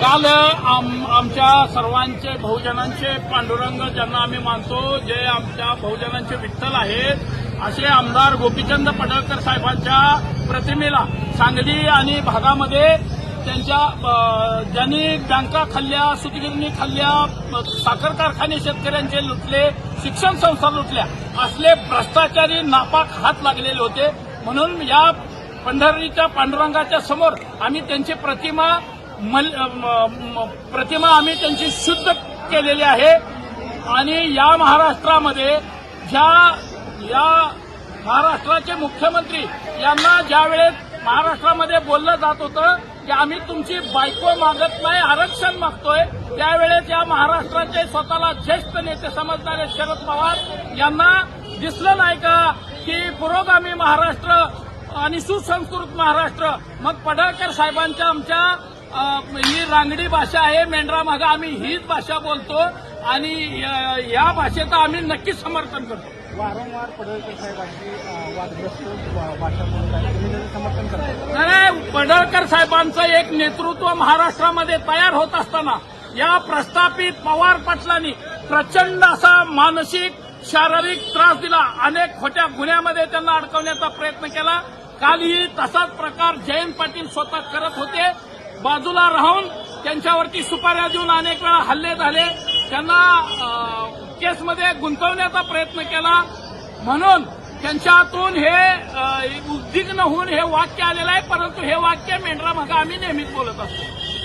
काल आम आमच्या सर्वांचे बहुजनांचे पांडुरंग ज्यांना आम्ही मानतो जे आमच्या बहुजनांचे विठ्ठल आहेत असे आमदार गोपीचंद पडळकर साहेबांच्या प्रतिमेला सांगली आणि भागामध्ये त्यांच्या ज्यांनी बँका खाल्ल्या सुतगिरणी खाल्ल्या साखर कारखाने शेतकऱ्यांचे लुटले शिक्षण संस्था लुटल्या असले भ्रष्टाचारी नापाक हात लागलेले होते. म्हणून या पंढरीच्या पांडुरंगाच्या समोर आम्ही त्यांची प्रतिमा मल- प्रतिमा आम्ही त्यांची शुद्ध केलेली आहे. आणि या महाराष्ट्रामध्ये ज्या या महाराष्ट्राचे मुख्यमंत्री यांना ज्यावेळेस महाराष्ट्रामध्ये बोललं जात होतं की आम्ही तुमची बायको मागत नाही आरक्षण मागतोय त्यावेळेस या महाराष्ट्राचे स्वतःला ज्येष्ठ नेते समजणारे शरद पवार यांना दिसलं नाही का की पुरोगामी महाराष्ट्र आणि सुसंस्कृत महाराष्ट्र मग पडळकर साहेबांच्या आमच्या ही रांगडी भाषा आहे मेंढरा मागा आम्ही हीच भाषा बोलतो आणि या भाषेचं आम्ही नक्कीच समर्थन करतो. वारंवार पडळकर साहेबांची वादग्रस्त भाषा म्हणून समर्थन करता. नाही पडळकर साहेबांचं एक नेतृत्व महाराष्ट्रामध्ये तयार होत असताना या प्रस्थापित पवार पाटलांनी प्रचंड असा मानसिक शारीरिक त्रास दिला. अनेक खोट्या गुन्ह्यामध्ये त्यांना अडकवण्याचा प्रयत्न केला. कालही तसाच प्रकार जयंत पाटील स्वतः करत होते. बाजूला राहून त्यांच्यावरती सुपाऱ्या देऊन अनेक वेळा हल्ले झाले. त्यांना केसमध्ये गुंतवण्याचा प्रयत्न केला. म्हणून त्यांच्यातून हे उद्विग्न होऊन हे वाक्य आलेलं आहे परंतु हे वाक्य मेंढरा मागे आम्ही नेहमीच बोलत असतो.